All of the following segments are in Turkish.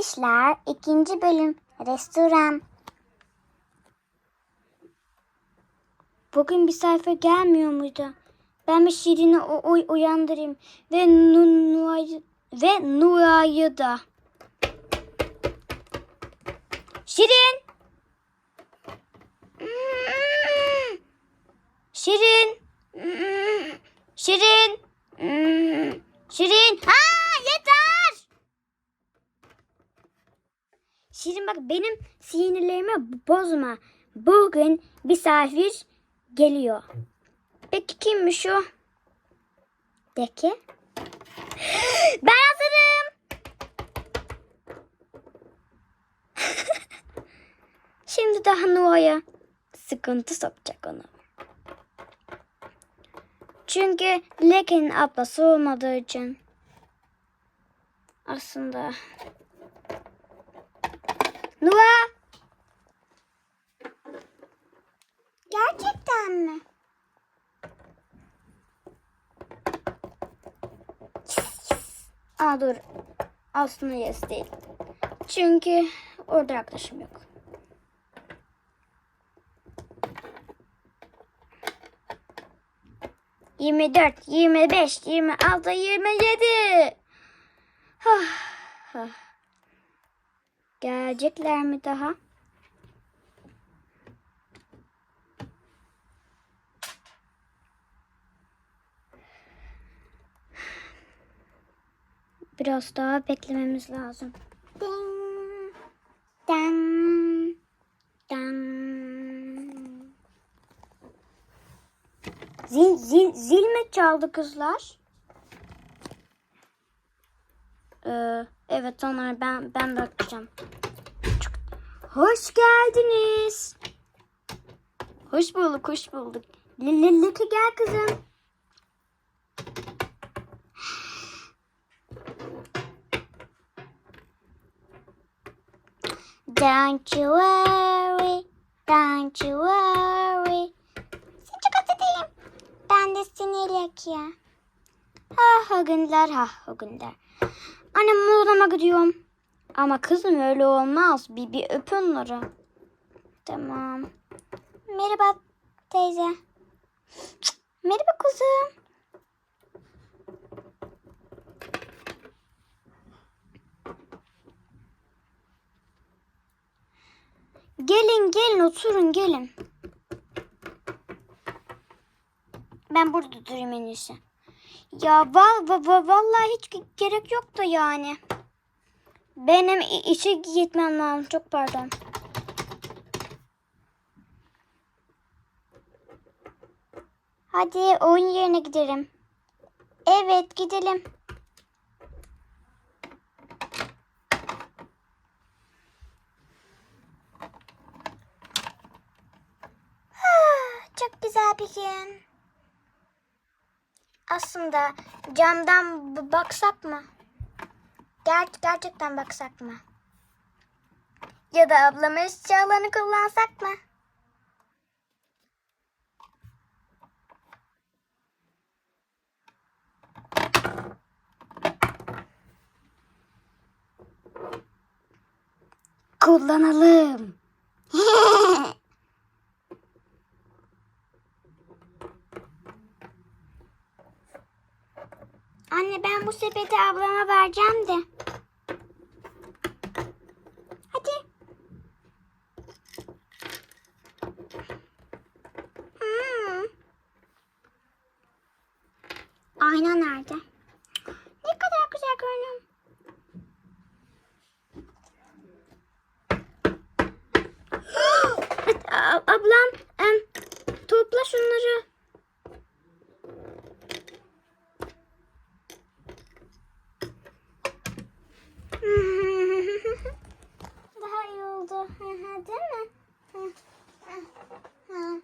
İşler 2. bölüm restoran. Bugün bir sayfa gelmiyor muydu? Ben bir Şirin'i uy- uyandırayım. Ve Nu- Nua'yı ve Nua'yı da. Şirin! Şirin! Şirin! Şirin! Ha Şirin bak benim sinirlerimi bozma. Bugün misafir geliyor. Peki kimmiş o? De ki. Ben hazırım. Şimdi daha Noah'ya sıkıntı sokacak onu. Çünkü Leke'nin ablası olmadığı için. Aslında. Noah! Gerçekten mi? Aa dur. Aslında yes değil. Çünkü orada arkadaşım yok. Yirmi dört, yirmi beş, yirmi altı, yirmi yedi. Gelecekler mi daha? Biraz daha beklememiz lazım. Ding. Dang. Dang. Zil, zil, zil mi çaldı kızlar? Ee, evet onları ben ben bakacağım. Hoş geldiniz. Hoş bulduk, hoş bulduk. Lilliki gel kızım. Don't you worry. Don't you worry. Çok özledim. Ben de seni Lekia. Ha o günler ha o günler. Annem odama gidiyorum. Ama kızım öyle olmaz. Bir, bir öp onları. Tamam. Merhaba teyze. Merhaba kuzum. Gelin gelin oturun gelin. Ben burada durayım en iyisi. Ya val, va- va- vallahi hiç ge- gerek yok da yani. Benim işe gitmem lazım. Çok pardon. Hadi oyun yerine gidelim. Evet gidelim. Çok güzel bir gün. Aslında camdan baksak mı? Ger gerçekten baksak mı? Ya da ablamın eşyalarını kullansak mı? Kullanalım. Anne ben bu sepeti ablama vereceğim de. Hadi. Hmm. Ayna nerede? Ne kadar güzel görünüyor. Ablam topla şunları. Daha iyi oldu. Hı hı, Değil mi? Hı, hı, hı.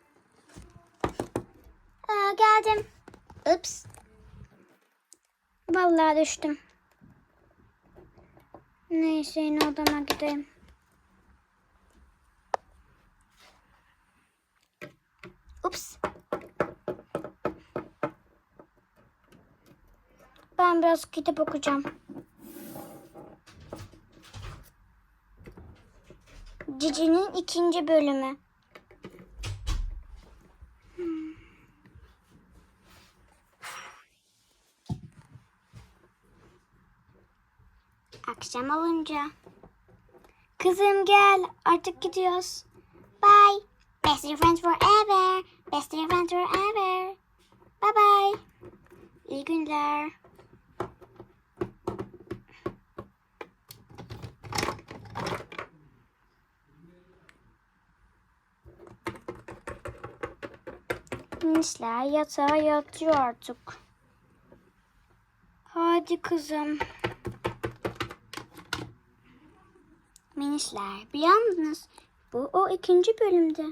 Aa, geldim. Ups. Vallahi düştüm. Neyse yine odama gideyim. Ups. Ben biraz kitap okuyacağım. Cici'nin ikinci bölümü. Akşam olunca. Kızım gel artık gidiyoruz. Bye. Best friends forever. Best friends forever. Bye bye. İyi günler. Minişler yatağa yatıyor artık. Hadi kızım. Minişler biliyor musunuz? Bu o ikinci bölümde.